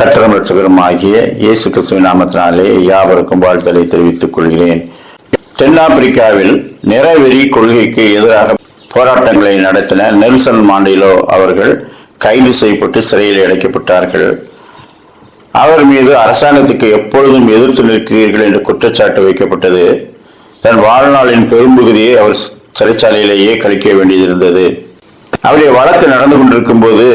கத்திரம் ரட்சகரும் ஆகிய இயேசு கிறிஸ்துவின் நாமத்தினாலே யாவருக்கும் வாழ்த்தலை தெரிவித்துக் கொள்கிறேன். தென்னாப்பிரிக்காவில் நிறவெறி கொள்கைக்கு எதிராக போராட்டங்களை நடத்தின நெல்சன் மாண்டிலோ அவர்கள் கைது செய்யப்பட்டு சிறையில் அடைக்கப்பட்டார்கள். அவர் மீது அரசாங்கத்துக்கு எப்பொழுதும் எதிர்த்து நிற்கிறீர்கள் என்று குற்றச்சாட்டு வைக்கப்பட்டது. தன் வாழ்நாளின் பெரும்பகுதியை அவர் சிறைச்சாலையிலேயே கழிக்க வேண்டியிருந்தது. அவருடைய வழக்கு நடந்து கொண்டிருக்கும் போது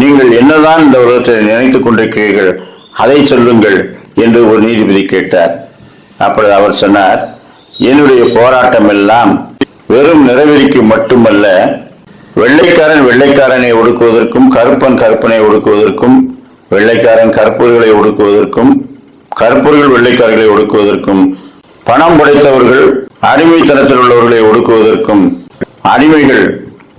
நீங்கள் என்னதான் இந்த உலகத்தில் நினைத்துக் கொண்டிருக்கிறீர்கள் அதை சொல்லுங்கள் என்று ஒரு நீதிபதி கேட்டார். அப்பொழுது அவர் சொன்னார் என்னுடைய போராட்டம் எல்லாம் வெறும் நிறைவேறிக்கு மட்டுமல்ல வெள்ளைக்காரன் வெள்ளைக்காரனை ஒடுக்குவதற்கும் கருப்பன் கருப்பனை ஒடுக்குவதற்கும் வெள்ளைக்காரன் கருப்பர்களை ஒடுக்குவதற்கும் கருப்பர்கள் வெள்ளைக்காரர்களை ஒடுக்குவதற்கும் பணம் படைத்தவர்கள் அடிமைத்தனத்தில் உள்ளவர்களை ஒடுக்குவதற்கும் அடிமைகள்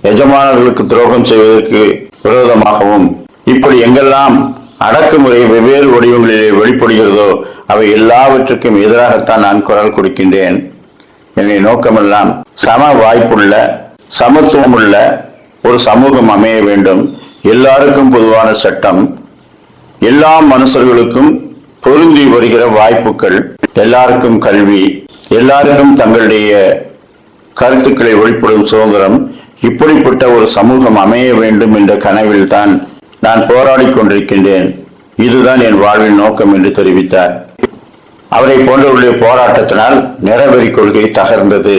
எஜமானர்களுக்கு துரோகம் செய்வதற்கு விரோதமாகவும் இப்படி எங்கெல்லாம் அடக்குமுறை வெவ்வேறு வடிவங்களிலே வெளிப்படுகிறதோ அவை எல்லாவற்றுக்கும் எதிராகத்தான் நான் குரல் கொடுக்கின்றேன். என்னுடைய நோக்கமெல்லாம் சம வாய்ப்புள்ள சமத்துவமுள்ள ஒரு சமூகம் அமைய வேண்டும். எல்லாருக்கும் பொதுவான சட்டம். எல்லா மனுஷர்களுக்கும் பொருந்தி வருகிற வாய்ப்புகள். எல்லாருக்கும் கல்வி. எல்லாருக்கும் தங்களுடைய கருத்துக்களை வெளிப்படும் சுதந்திரம். இப்படிப்பட்ட ஒரு சமூகம் அமைய வேண்டும் என்ற கனவில் தான் நான் போராடி கொண்டிருக்கின்றேன். இதுதான் என் வாழ்வின் நோக்கம் என்று தெரிவித்தார். அவரை போன்றவருடைய போராட்டத்தினால் நிறவெறி கொள்கை தகர்ந்தது.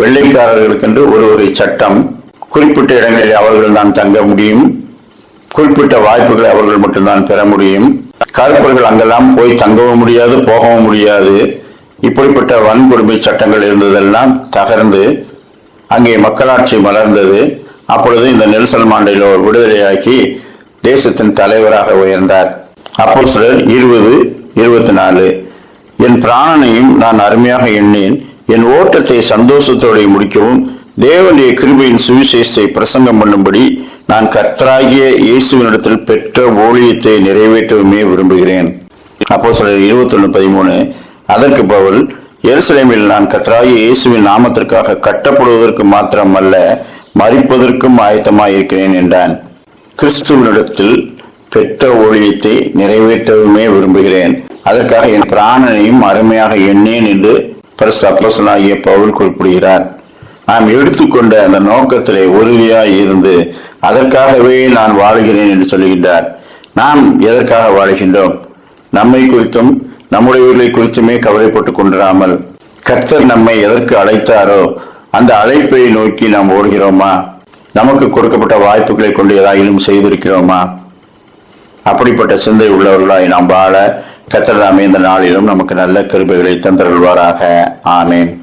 வெள்ளைக்காரர்களுக்கென்று ஒரு வகை சட்டம் குறிப்பிட்ட இடங்களில் அவர்கள் தான் தங்க முடியும் குறிப்பிட்ட வாய்ப்புகளை அவர்கள் மட்டும்தான் பெற முடியும். கருப்பர்கள் அங்கெல்லாம் போய் தங்கவும் முடியாது போகவும் முடியாது. இப்படிப்பட்ட வன்கொடுமை சட்டங்கள் இருந்ததெல்லாம் தகர்ந்து அங்கே மக்களாட்சி மலர்ந்தது. அப்பொழுது இந்த நெல்சன் மாண்டேலோ விடுதலையாக்கி தேசத்தின் தலைவராக உயர்ந்தார். அப்போ சிலர் இருபது இருபத்தி நாலு என் பிராணனையும் நான் அருமையாக எண்ணேன் என் ஓட்டத்தை சந்தோஷத்தோடு முடிக்கவும் தேவனுடைய கிருபையின் சுவிசேஷத்தை பிரசங்கம் பண்ணும்படி நான் கர்த்தராகிய இயேசுவினிடத்தில் பெற்ற ஊழியத்தை நிறைவேற்றவுமே விரும்புகிறேன். அப்போ சிலர் இருபத்தொன்று பதிமூணு. அதற்கு பவுல் எருசலேமில் நான் கத்ராய இயேசுவின் நாமத்திற்காக கட்டப்படுவதற்கு மாத்திரமல்ல மறிப்பதற்கும் ஆயத்தமாக இருக்கிறேன் என்றான். கிறிஸ்துவனிடத்தில் பெற்ற ஊழியத்தை நிறைவேற்றவுமே விரும்புகிறேன். அதற்காக என் பிராணனையும் அருமையாக எண்ணேன் என்று பரிசு அப்போசனாகிய பவுல் குறிப்பிடுகிறார். நாம் எடுத்துக்கொண்ட அந்த நோக்கத்திலே உறுதியாய் இருந்து அதற்காகவே நான் வாழுகிறேன் என்று சொல்லுகின்றார். நாம் எதற்காக வாழுகின்றோம்? நம்மை குறித்தும் நம்முடையவர்களை குறித்துமே கவலைப்பட்டுக் கொண்டிராமல் கர்த்தர் நம்மை எதற்கு அழைத்தாரோ அந்த அழைப்பை நோக்கி நாம் ஓடுகிறோமா? நமக்கு கொடுக்கப்பட்ட வாய்ப்புகளை கொண்டு ஏதாயிலும் செய்திருக்கிறோமா? அப்படிப்பட்ட சிந்தை உள்ளவர்களாய் நாம் வாழ கத்தர்தாமே இந்த நாளிலும் நமக்கு நல்ல கிருபைகளை தந்திருவாராக ஆமேன்.